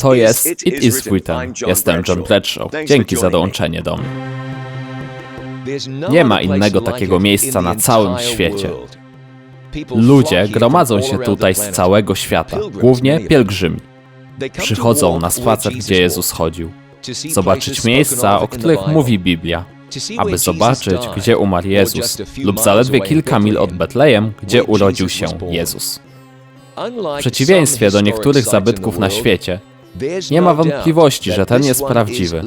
To jest It Is Written. Jestem John Bradshaw. Dzięki za dołączenie do mnie. Nie ma innego takiego miejsca na całym świecie. Ludzie gromadzą się tutaj z całego świata, głównie pielgrzymi. Przychodzą na spacer, gdzie Jezus chodził. Zobaczyć miejsca, o których mówi Biblia. Aby zobaczyć, gdzie umarł Jezus, lub zaledwie kilka mil od Betlejem, gdzie urodził się Jezus. W przeciwieństwie do niektórych zabytków na świecie, nie ma wątpliwości, że ten jest prawdziwy.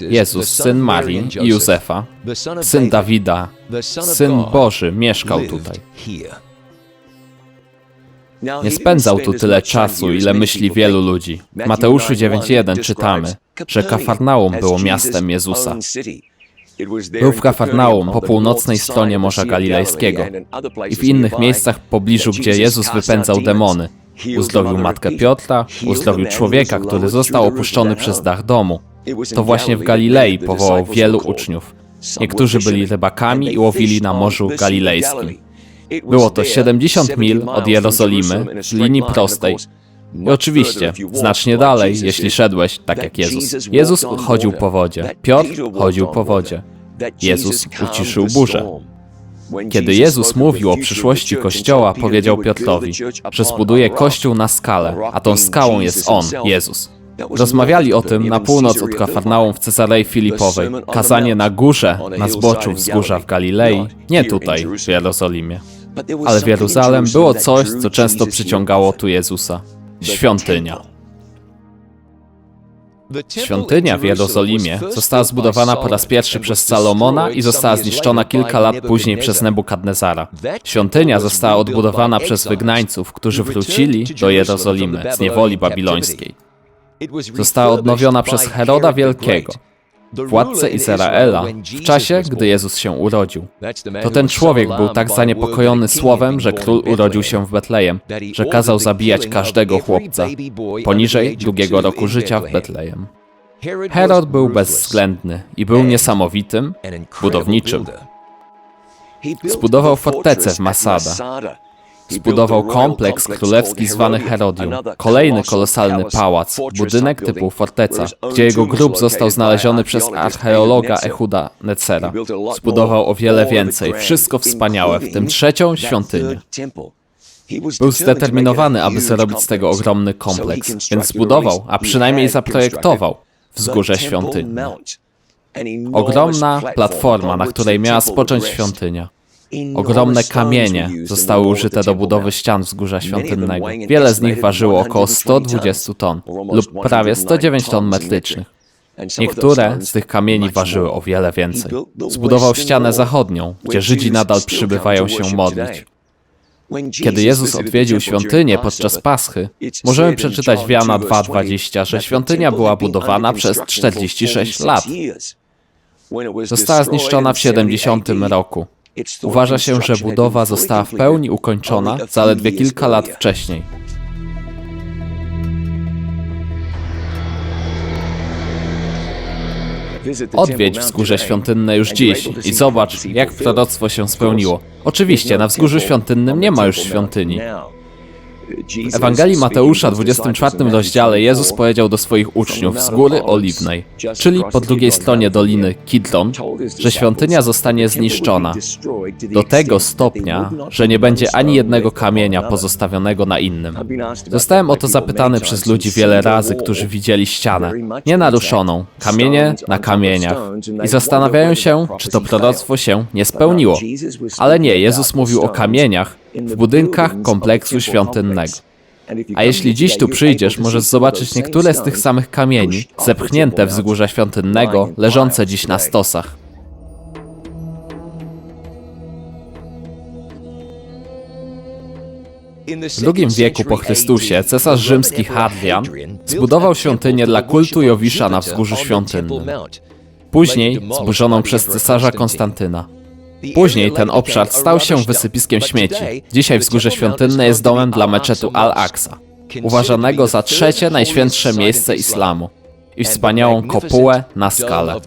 Jezus, syn Marii i Józefa, syn Dawida, syn Boży, mieszkał tutaj. Nie spędzał tu tyle czasu, ile myśli wielu ludzi. W Mateuszu 9.1 czytamy, że Kafarnaum było miastem Jezusa. Był w Kafarnaum po północnej stronie Morza Galilejskiego i w innych miejscach w pobliżu, gdzie Jezus wypędzał demony. Uzdrowił matkę Piotra, uzdrowił człowieka, który został opuszczony przez dach domu. To właśnie w Galilei powołał wielu uczniów. Niektórzy byli rybakami i łowili na Morzu Galilejskim. Było to 70 mil od Jerozolimy w linii prostej. I oczywiście, znacznie dalej, jeśli szedłeś tak jak Jezus. Jezus chodził po wodzie, Piotr chodził po wodzie. Jezus uciszył burzę. Kiedy Jezus mówił o przyszłości Kościoła, powiedział Piotrowi, że zbuduje Kościół na skalę, a tą skałą jest On, Jezus. Rozmawiali o tym na północ od Kafarnaum w Cezarei Filipowej. Kazanie na górze, na zboczu wzgórza w Galilei, nie tutaj, w Jerozolimie. Ale w Jeruzalem było coś, co często przyciągało tu Jezusa. Świątynia. Świątynia w Jerozolimie została zbudowana po raz pierwszy przez Salomona i została zniszczona kilka lat później przez Nebukadnezara. Świątynia została odbudowana przez wygnańców, którzy wrócili do Jerozolimy z niewoli babilońskiej. Została odnowiona przez Heroda Wielkiego, władcę Izraela, w czasie, gdy Jezus się urodził. To ten człowiek był tak zaniepokojony słowem, że król urodził się w Betlejem, że kazał zabijać każdego chłopca poniżej drugiego roku życia w Betlejem. Herod był bezwzględny i był niesamowitym budowniczym. Zbudował fortecę w Masada. Zbudował kompleks królewski zwany Herodium, kolejny kolosalny pałac, budynek typu forteca, gdzie jego grób został znaleziony przez archeologa Ehuda Necera. Zbudował o wiele więcej, wszystko wspaniałe, w tym trzecią świątynię. Był zdeterminowany, aby zrobić z tego ogromny kompleks, więc zbudował, a przynajmniej zaprojektował wzgórze świątyni. Ogromna platforma, na której miała spocząć świątynia. Ogromne kamienie zostały użyte do budowy ścian wzgórza świątynnego. Wiele z nich ważyło około 120 ton lub prawie 109 ton metrycznych. Niektóre z tych kamieni ważyły o wiele więcej. Zbudował ścianę zachodnią, gdzie Żydzi nadal przybywają się modlić. Kiedy Jezus odwiedził świątynię podczas Paschy, możemy przeczytać w Jana 2,20, że świątynia była budowana przez 46 lat. Została zniszczona w 70 roku. Uważa się, że budowa została w pełni ukończona zaledwie kilka lat wcześniej. Odwiedź wzgórze świątynne już dziś i zobacz, jak proroctwo się spełniło. Oczywiście, na wzgórzu świątynnym nie ma już świątyni. W Ewangelii Mateusza, 24 rozdziale, Jezus powiedział do swoich uczniów z Góry Oliwnej, czyli po drugiej stronie doliny Kidron, że świątynia zostanie zniszczona. do tego stopnia, że nie będzie ani jednego kamienia pozostawionego na innym. Zostałem o to zapytany przez ludzi wiele razy, którzy widzieli ścianę, nienaruszoną, kamienie na kamieniach. i zastanawiają się, czy to proroctwo się nie spełniło. Ale nie, Jezus mówił o kamieniach w budynkach kompleksu świątynnego. A jeśli dziś tu przyjdziesz, możesz zobaczyć niektóre z tych samych kamieni, zepchnięte wzgórza świątynnego, leżące dziś na stosach. W drugim wieku po Chrystusie cesarz rzymski Hadrian zbudował świątynię dla kultu Jowisza na wzgórzu świątynnym, później zburzoną przez cesarza Konstantyna. Później ten obszar stał się wysypiskiem śmieci. Dzisiaj wzgórze świątynne jest domem dla meczetu Al-Aqsa, uważanego za trzecie najświętsze miejsce islamu i wspaniałą kopułę na skalę.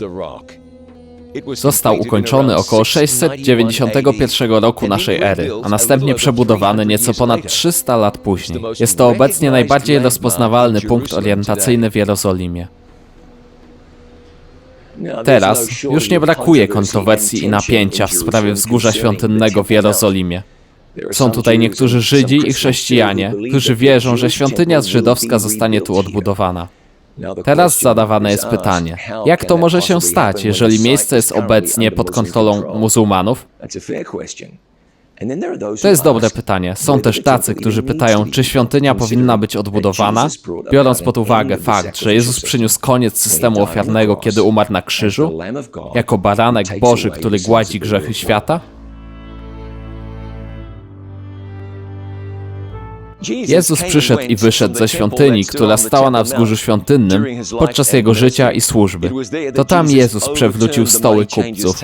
Został ukończony około 691 roku naszej ery, a następnie przebudowany nieco ponad 300 lat później. Jest to obecnie najbardziej rozpoznawalny punkt orientacyjny w Jerozolimie. Teraz już nie brakuje kontrowersji i napięcia w sprawie wzgórza świątynnego w Jerozolimie. Są tutaj niektórzy Żydzi i chrześcijanie, którzy wierzą, że świątynia żydowska zostanie tu odbudowana. Teraz zadawane jest pytanie, jak to może się stać, jeżeli miejsce jest obecnie pod kontrolą muzułmanów? To jest dobre pytanie. Są też tacy, którzy pytają, czy świątynia powinna być odbudowana, biorąc pod uwagę fakt, że Jezus przyniósł koniec systemu ofiarnego, kiedy umarł na krzyżu, jako baranek Boży, który gładzi grzechy świata? Jezus przyszedł i wyszedł ze świątyni, która stała na wzgórzu świątynnym podczas jego życia i służby. To tam Jezus przewrócił stoły kupców.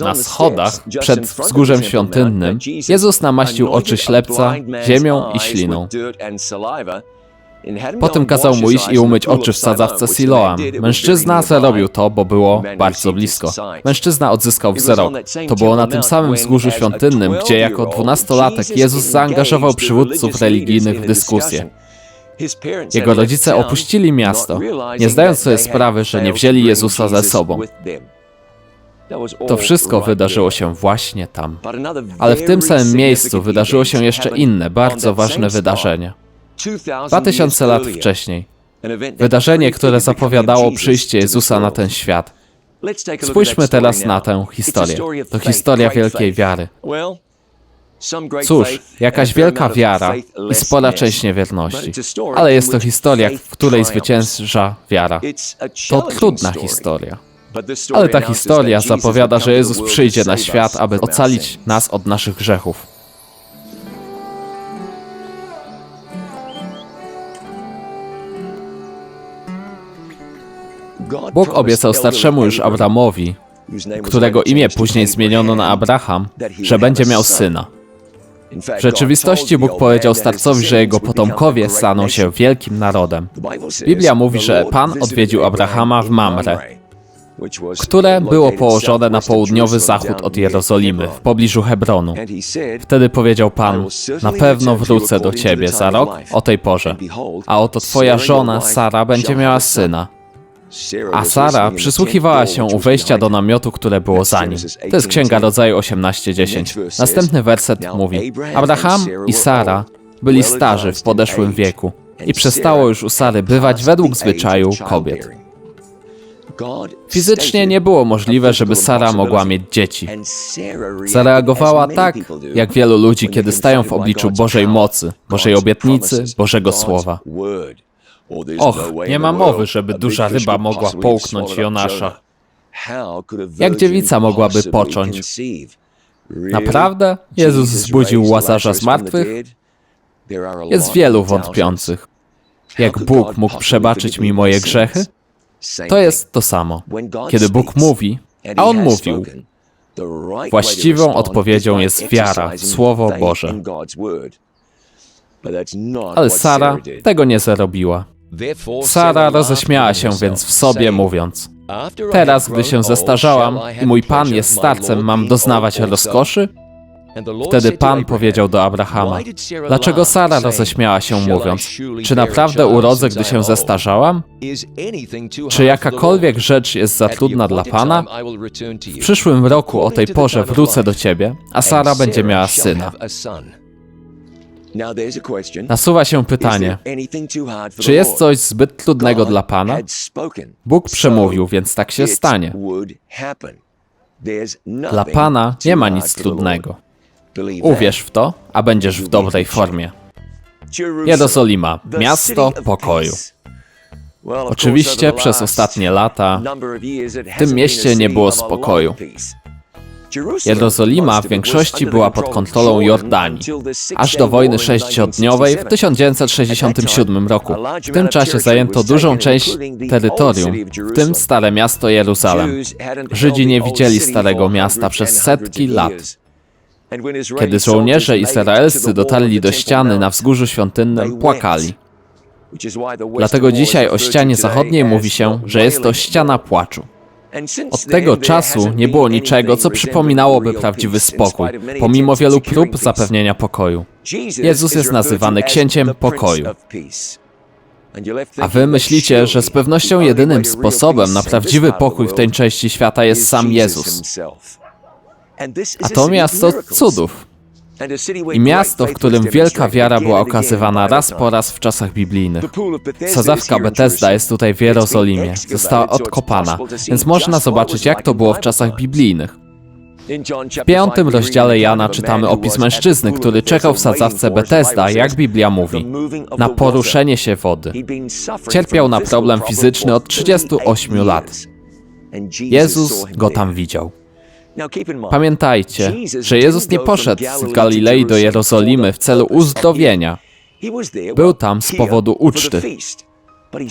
Na schodach przed wzgórzem świątynnym Jezus namaścił oczy ślepca ziemią i śliną. Potem kazał mu iść i umyć oczy w sadzawce Siloam. Mężczyzna zrobił to, bo było bardzo blisko. Mężczyzna odzyskał wzrok. To było na tym samym wzgórzu świątynnym, gdzie jako dwunastolatek Jezus zaangażował przywódców religijnych w dyskusję. Jego rodzice opuścili miasto, nie zdając sobie sprawy, że nie wzięli Jezusa ze sobą. To wszystko wydarzyło się właśnie tam. Ale w tym samym miejscu wydarzyło się jeszcze inne, bardzo ważne wydarzenie. Dwa tysiące lat wcześniej. Wydarzenie, które zapowiadało przyjście Jezusa na ten świat. Spójrzmy teraz na tę historię. To historia wielkiej wiary. Cóż, jakaś wielka wiara i spora część niewierności. Ale jest to historia, w której zwycięża wiara. To trudna historia. Ale ta historia zapowiada, że Jezus przyjdzie na świat, aby ocalić nas od naszych grzechów. Bóg obiecał starszemu już Abramowi, którego imię później zmieniono na Abraham, że będzie miał syna. W rzeczywistości Bóg powiedział starcowi, że jego potomkowie staną się wielkim narodem. Biblia mówi, że Pan odwiedził Abrahama w Mamre, które było położone na południowy zachód od Jerozolimy, w pobliżu Hebronu. Wtedy powiedział Pan, na pewno wrócę do ciebie za rok o tej porze, a oto twoja żona Sara będzie miała syna. A Sara przysłuchiwała się u wejścia do namiotu, które było za nim. To jest Księga Rodzaju 18:10. Następny werset mówi: Abraham i Sara byli starzy w podeszłym wieku i przestało już u Sary bywać według zwyczaju kobiet. Fizycznie nie było możliwe, żeby Sara mogła mieć dzieci. Zareagowała tak, jak wielu ludzi, kiedy stają w obliczu Bożej mocy, Bożej obietnicy, Bożego Słowa. Och, nie ma mowy, żeby duża ryba mogła połknąć Jonasza. Jak dziewica mogłaby począć? Naprawdę? Jezus wzbudził Łazarza z martwych? Jest wielu wątpiących. Jak Bóg mógł przebaczyć mi moje grzechy? To jest to samo. Kiedy Bóg mówi, a On mówił, właściwą odpowiedzią jest wiara w Słowo Boże. Ale Sara tego nie zarobiła. Sara roześmiała się więc w sobie, mówiąc: Teraz, gdy się zestarzałam i mój Pan jest starcem, mam doznawać rozkoszy? Wtedy Pan powiedział do Abrahama: Dlaczego Sara roześmiała się, mówiąc: Czy naprawdę urodzę, gdy się zestarzałam? Czy jakakolwiek rzecz jest za trudna dla Pana? W przyszłym roku o tej porze wrócę do ciebie, a Sara będzie miała syna. Nasuwa się pytanie, czy jest coś zbyt trudnego dla Pana? Bóg przemówił, więc tak się stanie. Dla Pana nie ma nic trudnego. Uwierz w to, a będziesz w dobrej formie. Jerozolima, miasto pokoju. Oczywiście przez ostatnie lata w tym mieście nie było spokoju. Jerozolima w większości była pod kontrolą Jordanii, aż do wojny sześciodniowej w 1967 roku. W tym czasie zajęto dużą część terytorium, w tym stare miasto Jeruzalem. Żydzi nie widzieli starego miasta przez setki lat. Kiedy żołnierze izraelscy dotarli do ściany na wzgórzu świątynnym, płakali. Dlatego dzisiaj o ścianie zachodniej mówi się, że jest to ściana płaczu. Od tego czasu nie było niczego, co przypominałoby prawdziwy spokój, pomimo wielu prób zapewnienia pokoju. Jezus jest nazywany księciem pokoju. A wy myślicie, że z pewnością jedynym sposobem na prawdziwy pokój w tej części świata jest sam Jezus. A to miasto cudów. I miasto, w którym wielka wiara była okazywana raz po raz w czasach biblijnych. Sadzawka Bethesda jest tutaj w Jerozolimie. Została odkopana, więc można zobaczyć, jak to było w czasach biblijnych. W piątym rozdziale Jana czytamy opis mężczyzny, który czekał w sadzawce Bethesda, jak Biblia mówi, na poruszenie się wody. Cierpiał na problem fizyczny od 38 lat. Jezus go tam widział. Pamiętajcie, że Jezus nie poszedł z Galilei do Jerozolimy w celu uzdrowienia. Był tam z powodu uczty.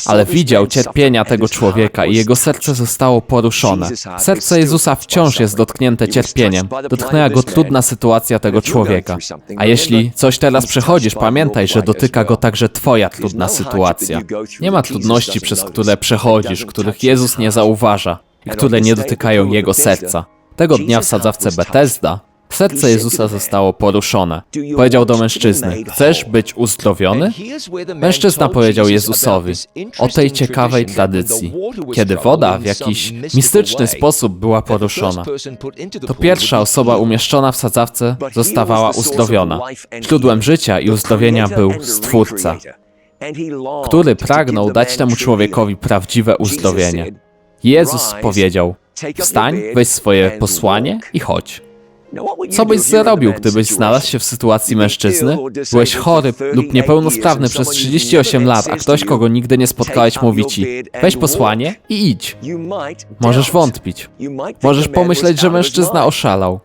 Ale widział cierpienia tego człowieka i jego serce zostało poruszone. Serce Jezusa wciąż jest dotknięte cierpieniem. Dotknęła go trudna sytuacja tego człowieka. A jeśli coś teraz przechodzisz, pamiętaj, że dotyka go także Twoja trudna sytuacja. Nie ma trudności, przez które przechodzisz, których Jezus nie zauważa i które nie dotykają Jego serca. Tego dnia w sadzawce Bethesda serce Jezusa zostało poruszone. Powiedział do mężczyzny: Chcesz być uzdrowiony? Mężczyzna powiedział Jezusowi o tej ciekawej tradycji, kiedy woda w jakiś mistyczny sposób była poruszona. To pierwsza osoba umieszczona w sadzawce zostawała uzdrowiona. Źródłem życia i uzdrowienia był Stwórca, który pragnął dać temu człowiekowi prawdziwe uzdrowienie. Jezus powiedział: Wstań, weź swoje posłanie i chodź. Co byś zrobił, gdybyś znalazł się w sytuacji mężczyzny? Byłeś chory lub niepełnosprawny przez 38 lat, a ktoś, kogo nigdy nie spotkałeś, mówi ci: weź posłanie i idź. Możesz wątpić. Możesz pomyśleć, że mężczyzna oszalał.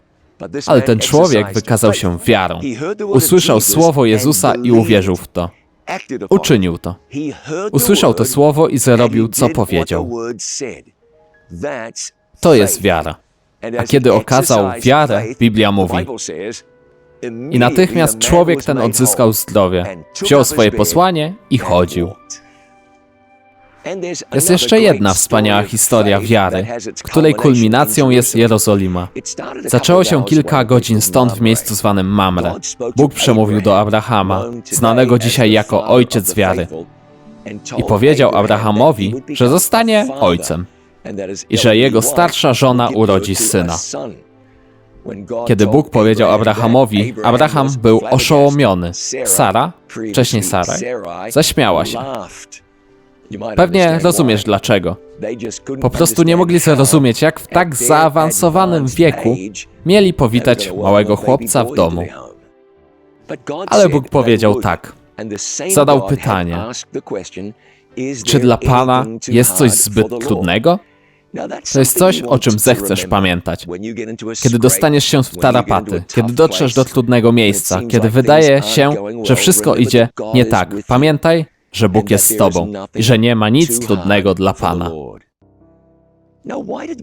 Ale ten człowiek wykazał się wiarą. Usłyszał słowo Jezusa i uwierzył w to. Uczynił to. Usłyszał to słowo i zrobił, co powiedział. To jest wiara. A kiedy okazał wiarę, Biblia mówi, i natychmiast człowiek ten odzyskał zdrowie, wziął swoje posłanie i chodził. Jest jeszcze jedna wspaniała historia wiary, której kulminacją jest Jerozolima. Zaczęło się kilka godzin stąd w miejscu zwanym Mamre. Bóg przemówił do Abrahama, znanego dzisiaj jako ojciec wiary, i powiedział Abrahamowi, że zostanie ojcem i że jego starsza żona urodzi syna. Kiedy Bóg powiedział Abrahamowi, Abraham był oszołomiony. Sara, wcześniej Sara, zaśmiała się. Pewnie rozumiesz dlaczego. Po prostu nie mogli zrozumieć, jak w tak zaawansowanym wieku mieli powitać małego chłopca w domu. Ale Bóg powiedział tak. Zadał pytanie: Czy dla Pana jest coś zbyt trudnego? To jest coś, o czym zechcesz pamiętać. Kiedy dostaniesz się w tarapaty, kiedy dotrzesz do trudnego miejsca, kiedy wydaje się, że wszystko idzie nie tak, pamiętaj, że Bóg jest z Tobą i że nie ma nic trudnego dla Pana.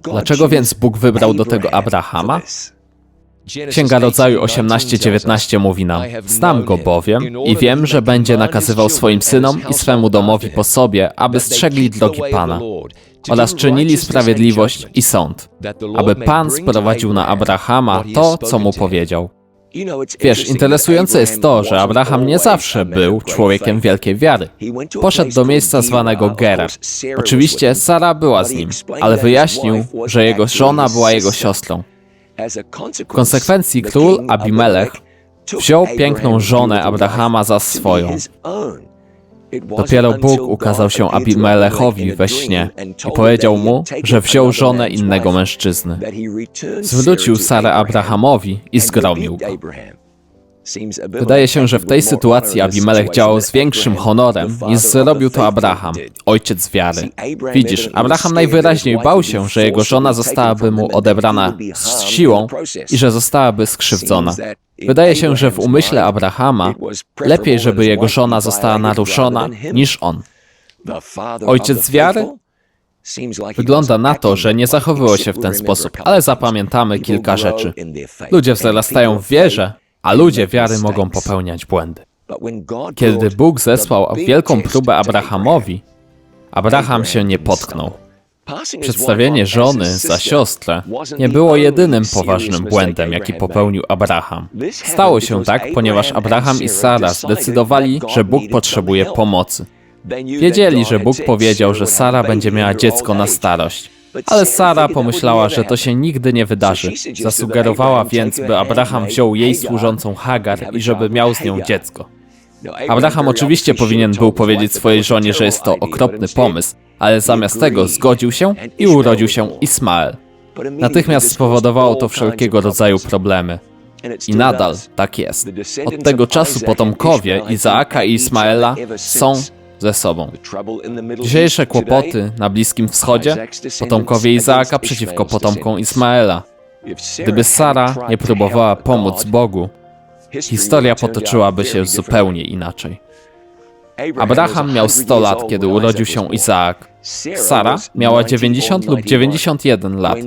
Dlaczego więc Bóg wybrał do tego Abrahama? Księga Rodzaju 18:19 mówi nam: Znam go bowiem i wiem, że będzie nakazywał swoim synom i swemu domowi po sobie, aby strzegli drogi Pana oraz czynili sprawiedliwość i sąd, aby Pan sprowadził na Abrahama to, co mu powiedział. Wiesz, interesujące jest to, że Abraham nie zawsze był człowiekiem wielkiej wiary. Poszedł do miejsca zwanego Gerar. Oczywiście Sara była z nim, ale wyjaśnił, że jego żona była jego siostrą. W konsekwencji król Abimelech wziął piękną żonę Abrahama za swoją. Dopiero Bóg ukazał się Abimelechowi we śnie i powiedział mu, że wziął żonę innego mężczyzny. Zwrócił Sarę Abrahamowi i zgromił go. Wydaje się, że w tej sytuacji Abimelech działał z większym honorem niż zrobił to Abraham, ojciec wiary. Widzisz, Abraham najwyraźniej bał się, że jego żona zostałaby mu odebrana z siłą i że zostałaby skrzywdzona. Wydaje się, że w umyśle Abrahama lepiej, żeby jego żona została naruszona, niż on. Ojciec wiary? Wygląda na to, że nie zachowywał się w ten sposób, ale zapamiętamy kilka rzeczy. Ludzie wzrastają w wierze, a ludzie wiary mogą popełniać błędy. Kiedy Bóg zesłał wielką próbę Abrahamowi, Abraham się nie potknął. Przedstawienie żony za siostrę nie było jedynym poważnym błędem, jaki popełnił Abraham. Stało się tak, ponieważ Abraham i Sara zdecydowali, że Bóg potrzebuje pomocy. Wiedzieli, że Bóg powiedział, że Sara będzie miała dziecko na starość. Ale Sara pomyślała, że to się nigdy nie wydarzy. Zasugerowała więc, by Abraham wziął jej służącą Hagar i żeby miał z nią dziecko. Abraham oczywiście powinien był powiedzieć swojej żonie, że jest to okropny pomysł, ale zamiast tego zgodził się i urodził się Ismael. Natychmiast spowodowało to wszelkiego rodzaju problemy. I nadal tak jest. Od tego czasu potomkowie Izaaka i Ismaela są ze sobą. Dzisiejsze kłopoty na Bliskim Wschodzie, potomkowie Izaaka przeciwko potomkom Ismaela. Gdyby Sara nie próbowała pomóc Bogu, historia potoczyłaby się zupełnie inaczej. Abraham miał 100 lat, kiedy urodził się Izaak. Sara miała 90 lub 91 lat.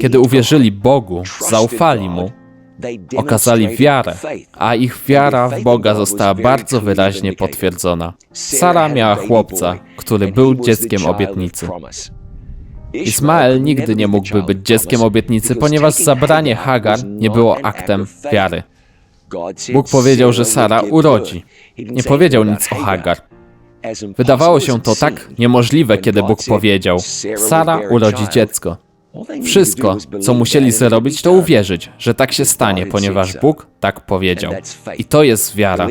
Kiedy uwierzyli Bogu, zaufali Mu, okazali wiarę, a ich wiara w Boga została bardzo wyraźnie potwierdzona. Sara miała chłopca, który był dzieckiem obietnicy. Ismael nigdy nie mógłby być dzieckiem obietnicy, ponieważ zabranie Hagar nie było aktem wiary. Bóg powiedział, że Sara urodzi. Nie powiedział nic o Hagar. Wydawało się to tak niemożliwe, kiedy Bóg powiedział: Sara urodzi dziecko. Wszystko, co musieli zrobić, to uwierzyć, że tak się stanie, ponieważ Bóg tak powiedział. I to jest wiara.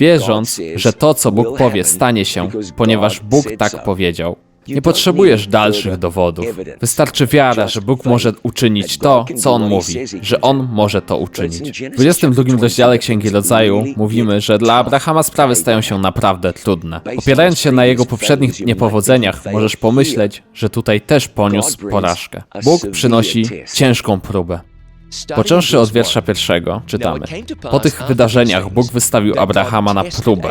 Wierząc, że to, co Bóg powie, stanie się, ponieważ Bóg tak powiedział. Nie potrzebujesz dalszych dowodów. Wystarczy wiara, że Bóg może uczynić to, co On mówi, że On może to uczynić. W 22 rozdziale Księgi Rodzaju mówimy, że dla Abrahama sprawy stają się naprawdę trudne. Opierając się na jego poprzednich niepowodzeniach, możesz pomyśleć, że tutaj też poniósł porażkę. Bóg przynosi ciężką próbę. Począwszy od wiersza pierwszego, czytamy. Po tych wydarzeniach Bóg wystawił Abrahama na próbę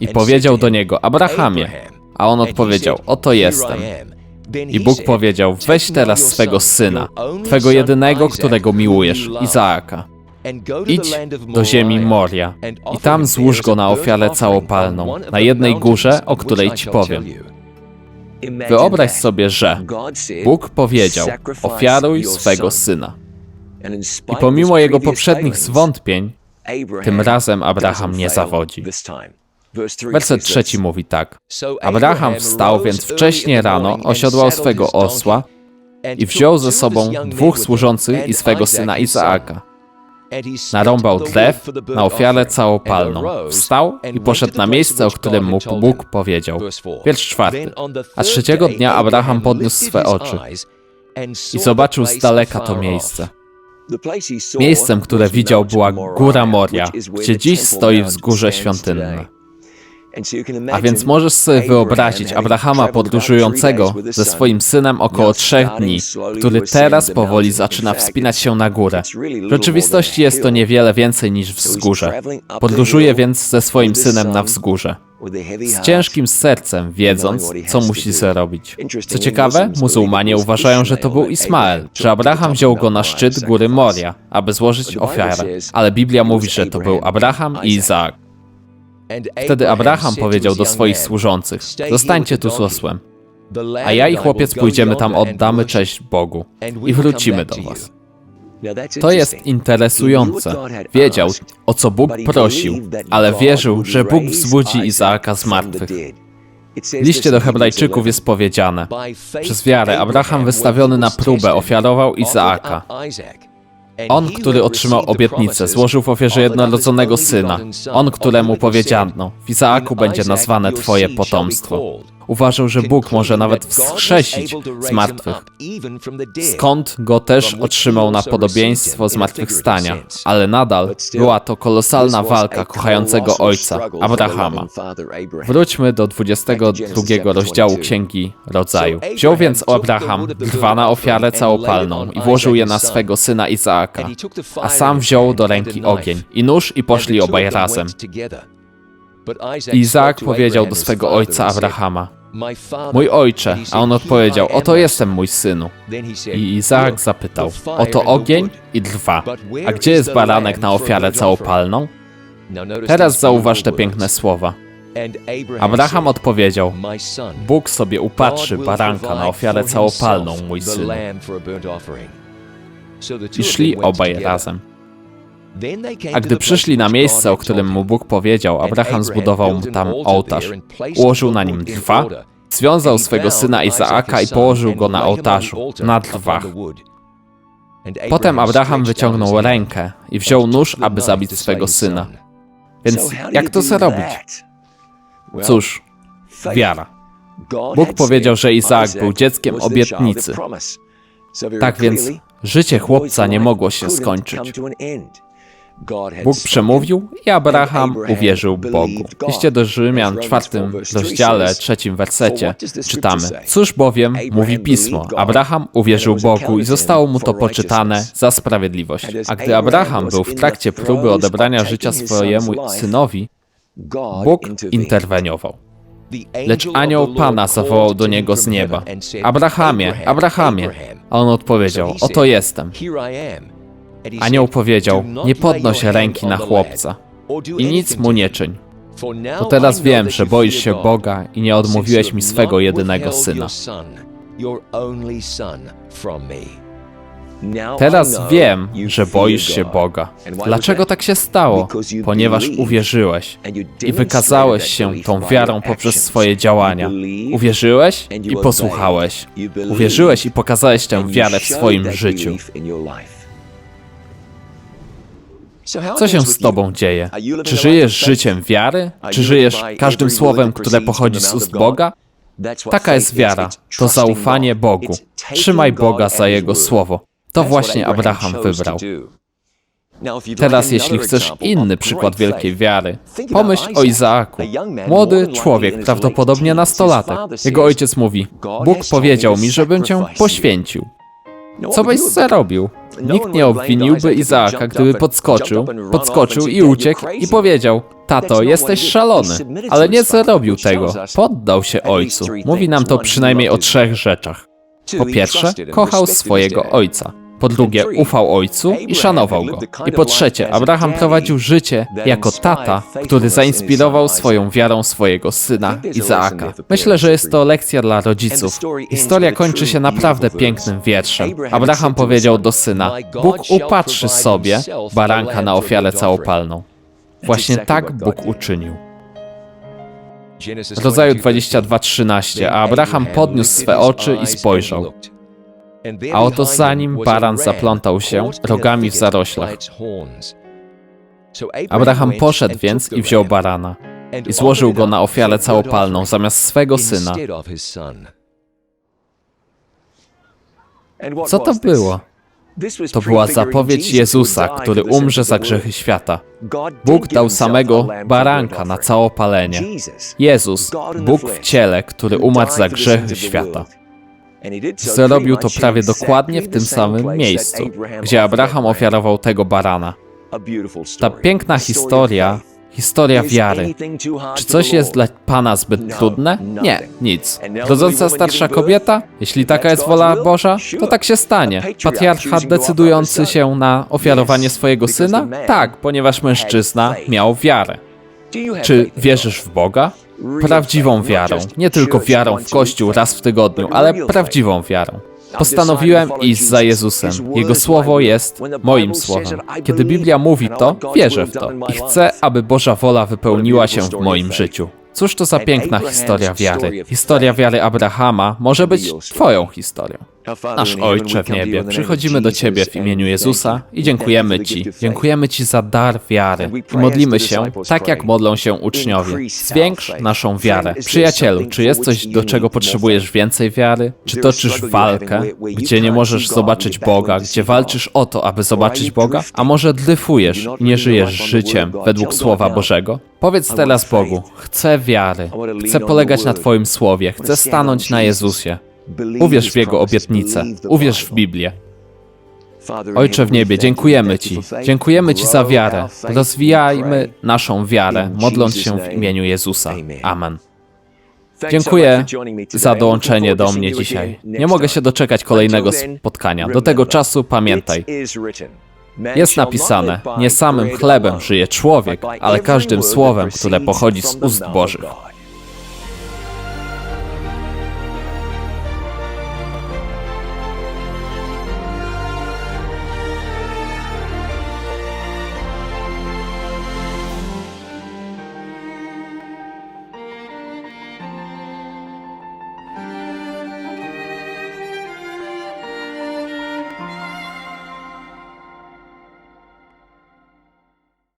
i powiedział do niego, Abrahamie, a on odpowiedział, oto jestem. I Bóg powiedział, weź teraz swego syna, twego jedynego, którego miłujesz, Izaaka. Idź do ziemi Moria i tam złóż go na ofiarę całopalną, na jednej górze, o której ci powiem. Wyobraź sobie, że Bóg powiedział, ofiaruj swego syna. I pomimo jego poprzednich zwątpień, tym razem Abraham nie zawodzi. Werset trzeci mówi tak. Abraham wstał więc wcześnie rano, osiodłał swego osła i wziął ze sobą dwóch służących i swego syna Izaaka. Narąbał drew na ofiarę całopalną. Wstał i poszedł na miejsce, o którym mu Bóg powiedział. Wiersz czwarty. A trzeciego dnia Abraham podniósł swe oczy i zobaczył z daleka to miejsce. Miejscem, które widział, była góra Moria, gdzie dziś stoi wzgórze świątynne. A więc możesz sobie wyobrazić Abrahama podróżującego ze swoim synem około trzech dni, który teraz powoli zaczyna wspinać się na górę. W rzeczywistości jest to niewiele więcej niż wzgórze. Podróżuje więc ze swoim synem na wzgórze. Z ciężkim sercem, wiedząc, co musi zrobić. Co ciekawe, muzułmanie uważają, że to był Ismael, że Abraham wziął go na szczyt góry Moria, aby złożyć ofiarę. Ale Biblia mówi, że to był Abraham i Izaak. Wtedy Abraham powiedział do swoich służących: Zostańcie tu z osłem, a ja i chłopiec pójdziemy tam, oddamy cześć Bogu i wrócimy do was. To jest interesujące. Wiedział, o co Bóg prosił, ale wierzył, że Bóg wzbudzi Izaaka z martwych. W liście do Hebrajczyków jest powiedziane: Przez wiarę Abraham wystawiony na próbę ofiarował Izaaka. On, który otrzymał obietnicę, złożył w ofierze jednorodzonego syna. On, któremu powiedziano, w Izaaku będzie nazwane Twoje potomstwo. Uważał, że Bóg może nawet wskrzesić z martwych. Skąd go też otrzymał na podobieństwo zmartwychwstania, ale nadal była to kolosalna walka kochającego ojca, Abrahama. Wróćmy do 22 rozdziału Księgi Rodzaju. Wziął więc Abraham drwa na ofiarę całopalną i włożył je na swego syna Izaaka, a sam wziął do ręki ogień i nóż i poszli obaj razem. Izaak powiedział do swego ojca Abrahama, Mój ojcze, a on odpowiedział, oto jestem mój synu. I Izaak zapytał, oto ogień i drwa, a gdzie jest baranek na ofiarę całopalną? Teraz zauważ te piękne słowa. Abraham odpowiedział, Bóg Bóg sobie upatrzy baranka na ofiarę całopalną, mój synu. I szli obaj razem. A gdy przyszli na miejsce, o którym mu Bóg powiedział, Abraham zbudował mu tam ołtarz, ułożył na nim drwa, związał swego syna Izaaka i położył go na ołtarzu, na drwach. Potem Abraham wyciągnął rękę i wziął nóż, aby zabić swego syna. Więc jak to zrobić? Cóż, wiara. Bóg powiedział, że Izaak był dzieckiem obietnicy. Tak więc życie chłopca nie mogło się skończyć. Bóg przemówił i Abraham uwierzył Bogu. W liście do Rzymian, czwartym rozdziale, trzecim wersecie czytamy. Cóż bowiem mówi Pismo? Abraham uwierzył Bogu i zostało mu to poczytane za sprawiedliwość. A gdy Abraham był w trakcie próby odebrania życia swojemu synowi, Bóg interweniował. Lecz anioł Pana zawołał do niego z nieba. Abrahamie, Abrahamie. A on odpowiedział, oto jestem. Anioł powiedział, nie podnoś ręki na chłopca i nic mu nie czyń. To teraz wiem, że boisz się Boga i nie odmówiłeś mi swego jedynego syna. Teraz wiem, że boisz się Boga. Dlaczego tak się stało? Ponieważ uwierzyłeś i wykazałeś się tą wiarą poprzez swoje działania. Uwierzyłeś i posłuchałeś. Uwierzyłeś i pokazałeś tę wiarę w swoim życiu. Co się z tobą dzieje? Czy żyjesz życiem wiary? Czy żyjesz każdym słowem, które pochodzi z ust Boga? Taka jest wiara. To zaufanie Bogu. Trzymaj Boga za Jego słowo. To właśnie Abraham wybrał. Teraz, jeśli chcesz inny przykład wielkiej wiary, pomyśl o Izaaku. Młody człowiek, prawdopodobnie nastolatek. Jego ojciec mówi: Bóg powiedział mi, żebym cię poświęcił. Co byś zrobił? Nikt nie obwiniłby Izaaka, gdyby podskoczył, podskoczył i uciekł i powiedział: Tato, jesteś szalony. Ale nie zrobił tego. Poddał się ojcu. Mówi nam to przynajmniej o trzech rzeczach. Po pierwsze, kochał swojego ojca. Po drugie, ufał ojcu i szanował go. I po trzecie, Abraham prowadził życie jako tata, który zainspirował swoją wiarą swojego syna Izaaka. Myślę, że jest to lekcja dla rodziców. Historia kończy się naprawdę pięknym wierszem. Abraham powiedział do syna: Bóg upatrzy sobie baranka na ofiarę całopalną. Właśnie tak Bóg uczynił. Rodzaju 22:13, a Abraham podniósł swe oczy i spojrzał. A oto za nim baran zaplątał się rogami w zaroślach. Abraham poszedł więc i wziął barana i złożył go na ofiarę całopalną zamiast swego syna. Co to było? To była zapowiedź Jezusa, który umrze za grzechy świata. Bóg dał samego baranka na całopalenie. Jezus, Bóg w ciele, który umarł za grzechy świata. Zrobił to prawie dokładnie w tym samym miejscu, gdzie Abraham ofiarował tego barana. Ta piękna historia, historia wiary. Czy coś jest dla Pana zbyt trudne? Nie, nic. Rodząca starsza kobieta? Jeśli taka jest wola Boża, to tak się stanie. Patriarchat decydujący się na ofiarowanie swojego syna? Tak, ponieważ mężczyzna miał wiarę. Czy wierzysz w Boga? Prawdziwą wiarą, nie tylko wiarą w Kościół raz w tygodniu, ale prawdziwą wiarą. Postanowiłem iść za Jezusem. Jego słowo jest moim słowem. Kiedy Biblia mówi to, wierzę w to i chcę, aby Boża wola wypełniła się w moim życiu. Cóż to za piękna historia wiary. Historia wiary Abrahama może być Twoją historią. Nasz Ojcze w niebie, przychodzimy do Ciebie w imieniu Jezusa i dziękujemy Ci. Dziękujemy Ci za dar wiary i modlimy się tak, jak modlą się uczniowie. Zwiększ naszą wiarę. Przyjacielu, czy jest coś, do czego potrzebujesz więcej wiary? Czy toczysz walkę, gdzie nie możesz zobaczyć Boga, gdzie walczysz o to, aby zobaczyć Boga? A może dryfujesz i nie żyjesz życiem według Słowa Bożego? Powiedz teraz Bogu, chcę wiary, chcę polegać na Twoim Słowie, chcę stanąć na Jezusie. Uwierz w Jego obietnicę, uwierz w Biblię. Ojcze w niebie, dziękujemy Ci. Dziękujemy Ci za wiarę. Rozwijajmy naszą wiarę, modląc się w imieniu Jezusa. Amen. Dziękuję za dołączenie do mnie dzisiaj. Nie mogę się doczekać kolejnego spotkania. Do tego czasu pamiętaj. Jest napisane, nie samym chlebem żyje człowiek, ale każdym słowem, które pochodzi z ust Bożych.